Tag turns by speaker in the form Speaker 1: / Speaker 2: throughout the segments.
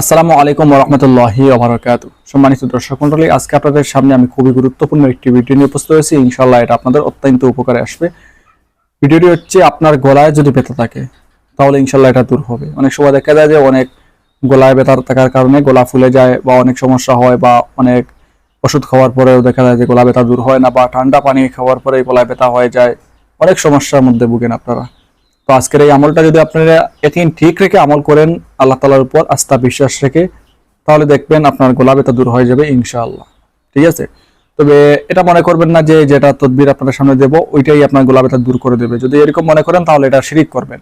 Speaker 1: আসসালামু আলাইকুম রহমতুল্লাহি ওবরাকাতু। সম্মানিত দর্শক মন্ডলী, আজকে আপনাদের সামনে আমি খুবই গুরুত্বপূর্ণ একটি ভিডিও নিয়ে উপস্থিত হয়েছি। ইনশাল্লাহ এটা আপনাদের অত্যন্ত উপকারে আসবে। ভিডিওটি হচ্ছে, আপনার গলায় যদি ব্যথা থাকে, তাহলে ইনশাল্লাহ এটা দূর হবে। অনেক সময় দেখা যায় যে অনেক গলায় ব্যথা থাকার কারণে গলা ফুলে যায় বা অনেক সমস্যা হয় বা অনেক ওষুধ খাওয়ার পরেও দেখা যায় যে গলা ব্যথা দূর হয় না বা ঠান্ডা পানি খাওয়ার পরে গলায় ব্যথা হয়ে যায়। অনেক সমস্যার মধ্যে ভুগেন আপনারা। তো আজকের এই আমলটা যদি আপনারা একদিন ঠিক রেখে আমল করেন, আল্লাহ তালার উপর আস্থা, বিশ্বাস রেখে, তাহলে দেখবেন আপনার গোলা ব্যথা দূর হয়ে যাবে ইনশাআল্লাহ। ঠিক আছে? তবে এটা মনে করবেন না যে যেটা তদবির আপনাদের সামনে দেবো, ওইটাই আপনার গোলা ব্যথা দূর করে দেবে। যদি এরকম মনে করেন, তাহলে এটা শিরিক করবেন।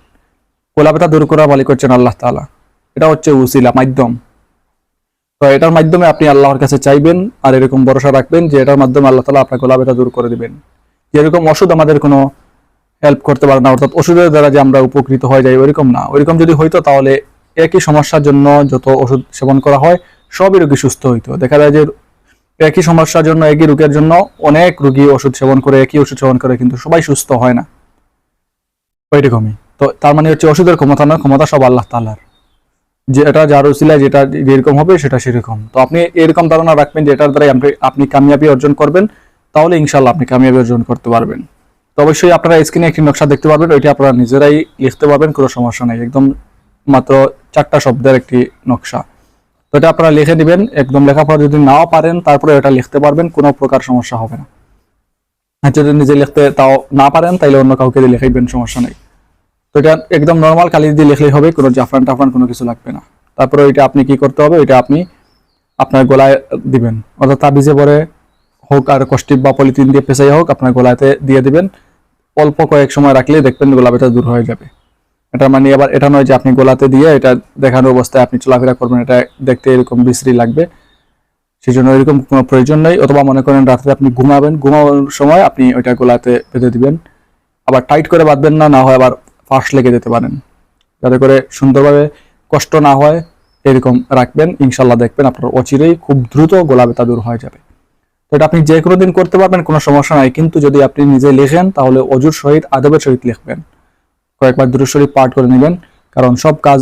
Speaker 1: গোলা ব্যথা দূর করা মালিক হচ্ছেন আল্লাহ তাআলা। এটা হচ্ছে উসিলা, মাধ্যম। তো এটার মাধ্যমে আপনি আল্লাহর কাছে চাইবেন আর এরকম ভরসা রাখবেন যে এটার মাধ্যমে আল্লাহ তালা আপনার গোলাপ এটা দূর করে দেবেন। যেরকম ওষুধ আমাদের কোনো হেল্প করতে পারে না, অর্থাৎ ওষুধের দ্বারা যে আমরা উপকৃত হয়ে যাই, ওইরকম না। ওইরকম যদি হইতো, তাহলে একই সমস্যার জন্য যত ওষুধ সেবন করা হয়, সবই রোগী সুস্থ হইতো। দেখা যায় যে একই সমস্যার জন্য, একই রোগের জন্য অনেক রোগী ওষুধ সেবন করে, একই ওষুধ সেবন করে, কিন্তু সবাই সুস্থ হয় না। ওইরকমই। তো তার মানে হচ্ছে ওষুধের ক্ষমতা না ক্ষমতা সব আল্লাহ তালার যে এটা যার উসিলায় যেটা যেরকম হবে, সেটা সেরকম। তো আপনি এরকম ধারণা রাখবেন যে এটার দ্বারাই আপনি আপনি কামিয়াবি অর্জন করবেন, তাহলে ইনশাল্লাহ আপনি কামিয়াবি অর্জন করতে পারবেন। তো অবশ্যই আপনারা স্ক্রিনে একটি নকশা দেখতে পারবেন, ওইটা আপনারা নিজেরাই লিখতে পারবেন, কোনো সমস্যা নেই। একদম মাত্র চারটা শব্দের একটি নকশা। তো এটা আপনারা লিখে দিবেন, একদম লেখাপড়া যদি নাও পারেন, তারপরে এটা লিখতে পারবেন, কোনো প্রকার সমস্যা হবে না। যদি নিজে লিখতে তাও না পারেন, তাইলে অন্য কাউকে দিয়ে লিখাইবেন, সমস্যা নেই। তো এটা একদম নর্মাল কালি দিয়ে লিখলেই হবে, কোনো জাফরান টাফরান কোনো কিছু লাগবে না। তারপরে ওইটা আপনি কি করতে হবে, ওইটা আপনি আপনার গলায় দিবেন। অর্থাৎ তাবিজে পরে হোক আর কষ্টিপ বা পলিথিন দিয়ে পেঁচাই হোক, আপনার গলাতে দিয়ে দিবেন। অল্প কয়েক সময় রাখলে দেখবেন গোলা ব্যথা দূর হয়ে যাবে। এটা মানে আবার এটা নয় যে আপনি গোলাতে দিয়ে এটা দেখানোর অবস্থায় আপনি চলাফেরা করবেন, এটা দেখতে এরকম বিশ্রী লাগবে। সেই জন্য এরকম কোনো প্রয়োজন নেই, অথবা মনে করেন রাত্রে আপনি ঘুমাবেন, ঘুমানোর সময় আপনি ওইটা গোলাতে বেঁধে দিবেন। আবার টাইট করে বাঁধবেন না না হয় আবার ফাঁস লেগে যেতে পারেন। যাতে করে সুন্দরভাবে কষ্ট না হয়, এরকম রাখবেন। ইনশাল্লাহ দেখবেন আপনার অচিরেই খুব দ্রুত গোলা ব্যথা দূর হয়ে যাবে। তো এটা আপনি যে কোনো দিন করতে পারবেন, কোনো সমস্যা নাই। কিন্তু যদি আপনি নিজে লেখেন, তাহলে অজুর সহিত, আদবের সহিত লিখবেন। কয়েকবার দুরুশরীফ পাঠ করে নেবেন। কারণ সব কাজ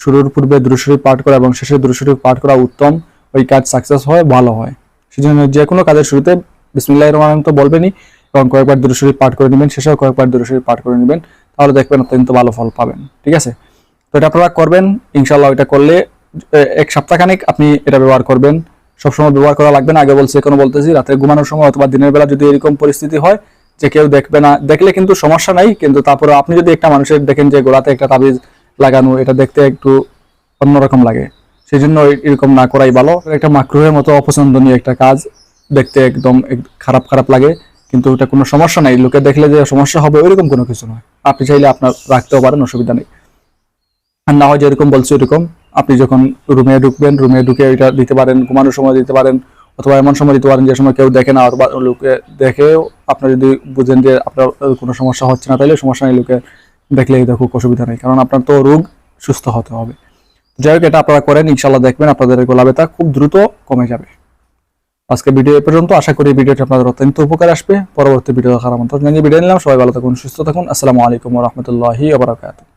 Speaker 1: শুরুর পূর্বে দুরুশরীফ পাঠ করা এবং শেষে দুরুশরীফ পাঠ করা উত্তম। ওই কাজ সাকসেস হয়, ভালো হয়। সেজন্য যে কোনো কাজের শুরুতে বিসমিল্লাহ রহমান তো বলবেনই। এবং কয়েকবার দুরুশরীফ পাঠ করে নেবেন, শেষেও কয়েকবার দুরুশরীফ পাঠ করে নেবেন। তাহলে দেখবেন অত্যন্ত ভালো ফল পাবেন। ঠিক আছে? তো এটা আপনারা করবেন। ইনশাল্লাহ এটা করলে এক সপ্তাহখানিক আপনি এটা ব্যবহার করবেন। সবসময় ব্যবহার করা লাগবে না। আগে বলছি, এখনও বলতেছি রাতে ঘুমানোর সময় অথবা দিনের বেলা যদি এরকম পরিস্থিতি হয় যে কেউ দেখবে না, দেখলে কিন্তু সমস্যা নাই, কিন্তু তারপরে আপনি যদি একটা মানুষের দেখেন যে গোলাতে একটা তাবিজ লাগানো, এটা দেখতে একটু অন্যরকম লাগে। সেই জন্য এরকম না করাই ভালো। একটা মাকরুহের মতো অপছন্দনীয় একটা কাজ দেখতে একদম খারাপ খারাপ লাগে, কিন্তু এটা কোনো সমস্যা নাই। লোকে দেখলে যে সমস্যা হবে, ওইরকম কোনো কিছু নয়। আপনি চাইলে আপনার রাখতেও পারেন, অসুবিধা নেই। আর না হয় যেরকম বলছি ওরকম আপনি যখন রুমে ঢুকবেন রুমে ঢুকে এটা দিতে পারেন, ঘুমানোর সময় দিতে পারেন, অথবা এমন সময় দিতে পারেন যে সময় কেউ দেখে না, অথবা লোকে দেখেও আপনার যদি বুঝেন যে আপনার কোনো সমস্যা হচ্ছে না, তাহলে সমস্যা নেই, লোকে দেখলেই দেখুক অসুবিধা নেই, কারণ আপনার তো রোগ সুস্থ হতে হবে। যাই হোক, এটা আপনারা করেন ইনশাল্লাহ দেখবেন, আপনাদের এই গোলা ব্যথা খুব দ্রুত কমে যাবে। আজকে ভিডিও পর্যন্ত, আশা করি ভিডিওটি আপনাদের অত্যন্ত উপকার আসবে। পরবর্তী ভিডিও দেখার আমন্ত্রণ জানিয়ে ভিডিও নিলাম, সবাই ভালো থাকুন, সুস্থ থাকুন, আসসালামু আলাইকুম রহমতুল্লাহি আবরাকাতুহ